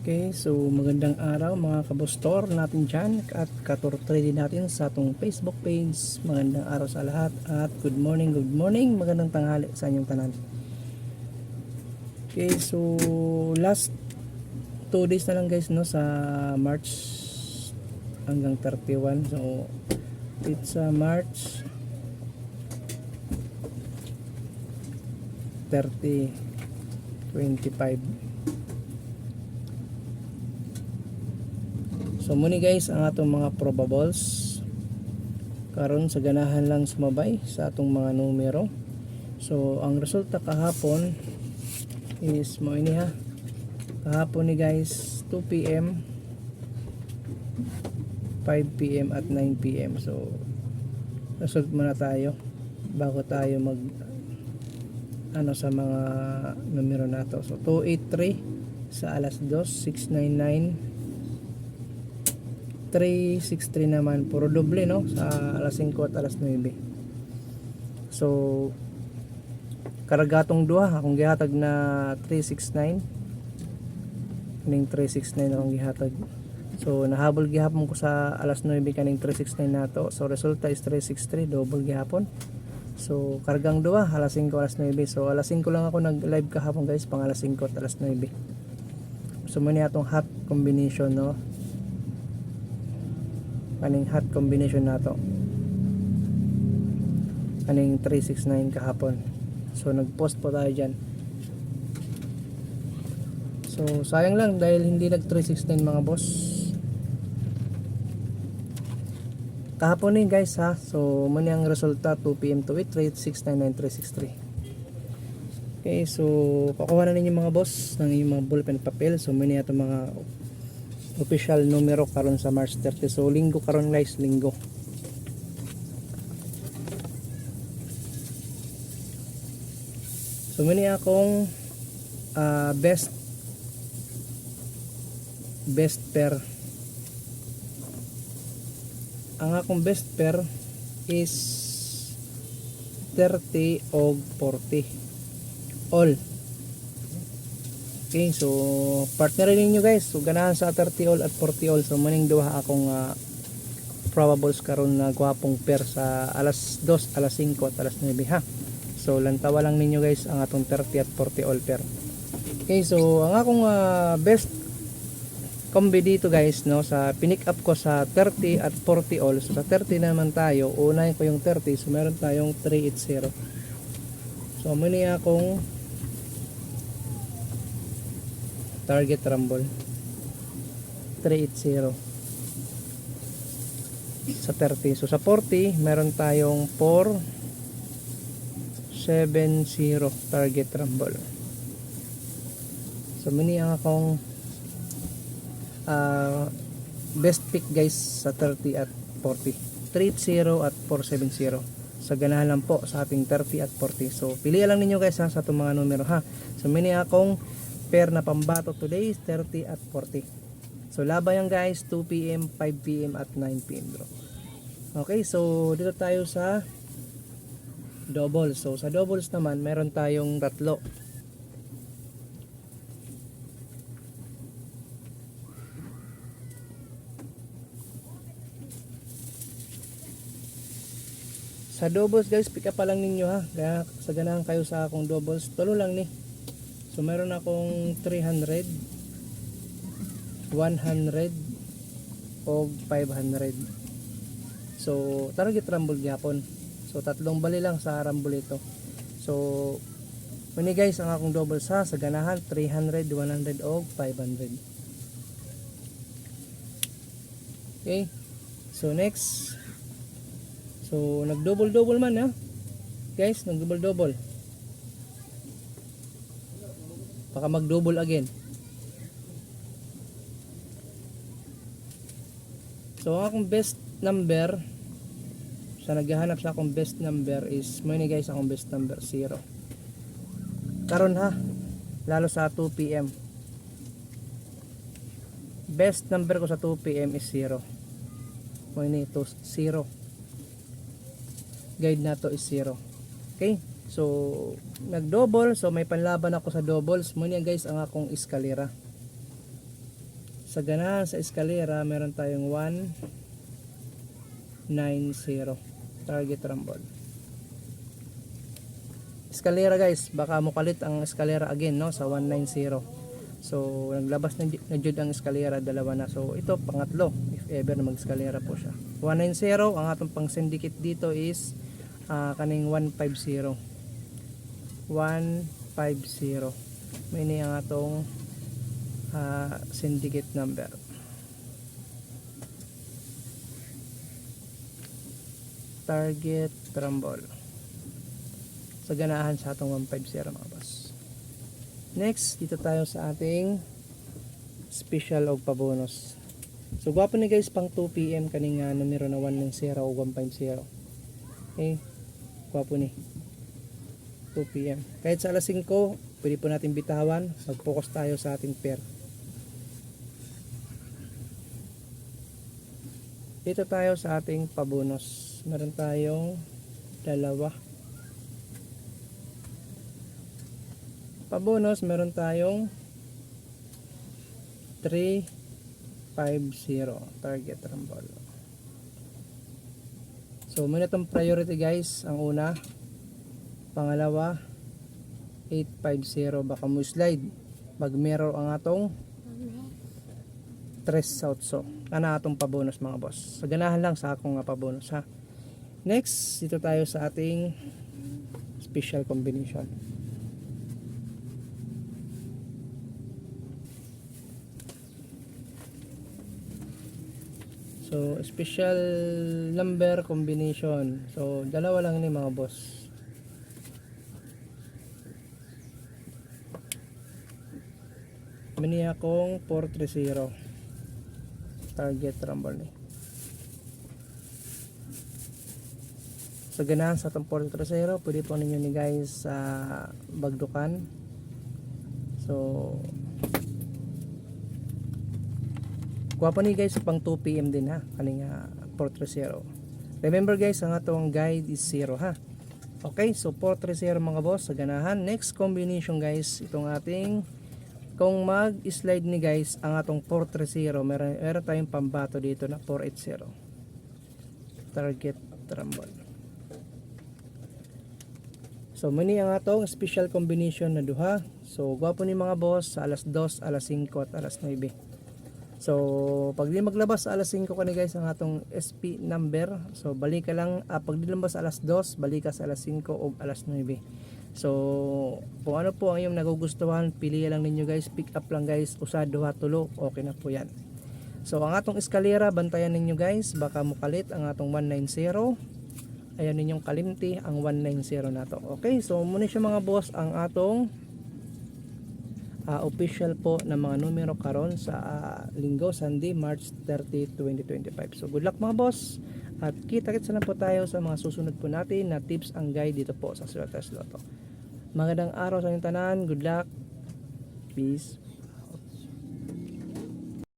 Okay, so magandang araw mga kabustor natin dyan at katur trading natin sa atong Facebook page. Magandang araw sa lahat at good morning, good morning, magandang tanghali sa inyong tanan. Okay, so last 2 days na lang guys no sa March hanggang 31. So it's uh, March 30 25 So muni guys ang atong mga probables karon sa ganahan lang sumabay sa atong mga numero. So ang resulta kahapon is mo ini ha. Kahapon ni guys 2 PM 5 PM at 9 PM. So result muna tayo bago tayo mag ano sa mga numero nato. So 283 sa alas 2, 699 363 naman. Puro doble no? Sa alas 5 at alas 9 so karagatong duha. Akong gihatag na 369 kaning 369 akong gihatag. So nahabol gihapon ko sa alas 9 kaning 369 nato so resulta is 363 double gihapon. So kargang duha alas 5 alas 9 so alas 5 lang ako nag live kahapon guys pang alas 5 at alas 9 so muna atong hot combination no kaning hot combination nato kaning 369 kahapon. So nag post po tayo dyan. So sayang lang dahil hindi nag 369 mga boss. Kahapon ni guys ha? So muna ang resulta 2pm to 8 rate 699363 okay so pakuha na ninyo mga boss ng inyong mga ballpen papel. So muna ito mga official numero karon sa March 30 so linggo karon guys linggo. So muni akong ah, best best pair. Ang akong best pair is 30 o 40 all Okay, so partnerin ninyo guys. So ganahan sa 30 all at 40 all. So maning duha akong uh, probables karon na gwapong pair sa alas 2, alas 5 at alas 9 ha. So lantawa lang ninyo guys ang atong 30 at 40 all pair. Okay, so ang akong uh, best combi dito guys no sa pinick up ko sa 30 at 40 all. So sa 30 naman tayo, unahin ko yung 30. So meron tayong 380. So muni akong target rumble. 380 sa 30 so sa 40 meron tayong 470 target rumble. So muni ang akong ah, best pick guys sa 30 at 40 380 at 470 sa ganahan lang po sa ating 30 at 40 so pilihan lang ninyo guys ha, sa itong mga numero ha. So mini akong pair na pambato. Today is 30 at 40 so laban yan guys 2pm 5pm at 9pm bro. Okay so dito tayo sa doubles so sa doubles naman meron tayong tatlo. Sa doubles guys pick up pa lang ninyo ha? Kaya sa ganahan kayo sa akong doubles. Tulo lang ni So meron akong 300 100 o 500 So target rumble gyapon. So tatlong bali lang sa rumble ito. So Muni guys ang akong double sa sa ganahan 300, 100 o 500 Okay. So next. So nag double double man ha? Guys nag double double baka mag double again. So ang akong best number sa naghahanap sa akong best number is mo guys akong best number 0 karon ha lalo sa 2pm best number ko sa 2pm is 0 mo ito 0 guide na to is 0 okay So, nag-double. So, may panlaban ako sa doubles. Muna guys ang akong eskalera. Sa ganahan sa eskalera, meron tayong 190 target rumble. Eskalera guys, baka mukalit ang eskalera again no sa 190. So naglabas na, na jud ang eskalera dalawa na. So ito pangatlo if ever na mag-eskalera po siya. 190 ang atong pang syndicate dito is ah, kaning 150. 150. May ni ang atong ah, syndicate number. Target rumble sa ganahan sa atong 150 mga boss. Next, dito tayo sa ating special og pabonus. So gwapo ni guys pang 2 PM kaning uh, numero na 190 o 150. Okay? Gwapo ni. 2 PM. Kahit sa alas 5, pwede po natin bitawan. Mag-focus tayo sa ating pair. Dito tayo sa ating pabonus. Meron tayong dalawa. Pabonus, meron tayong 350 target rumble. So, muna itong priority guys. Ang una, pangalawa, 850. Baka mo slide. Mag mirror ang atong 3 south so. Ana atong pabonus mga boss. Sa ganahan lang sa akong nga pabonus ha. Next, dito tayo sa ating special combination. So, special number combination. So, dalawa lang ni mga boss. Mani akong 430. Target rumble ni. So, ganahan sa itong 430. Pwede po ninyo ni guys sa bagdukan. So, Gwapo ni guys pang 2 PM din ha. Kaning uh, 430. Remember guys, ang atong guide is 0 ha. Okay, so 430 mga boss sa ganahan. Next combination guys, itong ating kung mag-slide ni guys ang atong 430, meron, meron tayong pambato dito na 480. Target rumble. So muni ang atong special combination na duha. So gwapo ni mga boss sa alas 2, alas 5 at alas 9. So, pag di maglabas alas 5 kani guys ang atong SP number. So, balik ka lang ah, pag di lumabas alas 2, balik ka sa alas 5 o alas 9. So, kung ano po ang iyong nagugustuhan, pili lang ninyo guys, pick up lang guys, usado ha tulo, okay na po yan. So, ang atong eskalera, bantayan ninyo guys, baka mukalit ang atong 190. Ayan ninyong kalimti, ang 190 na to. Okay, so muna siya mga boss, ang atong uh, official po na mga numero karon sa uh, linggo Sunday March 30 2025 so good luck mga boss. At kita-kits na po tayo sa mga susunod po natin na tips ang guide dito po sa Slotas Lotto magandang araw sa inyong tanan. Good luck. Peace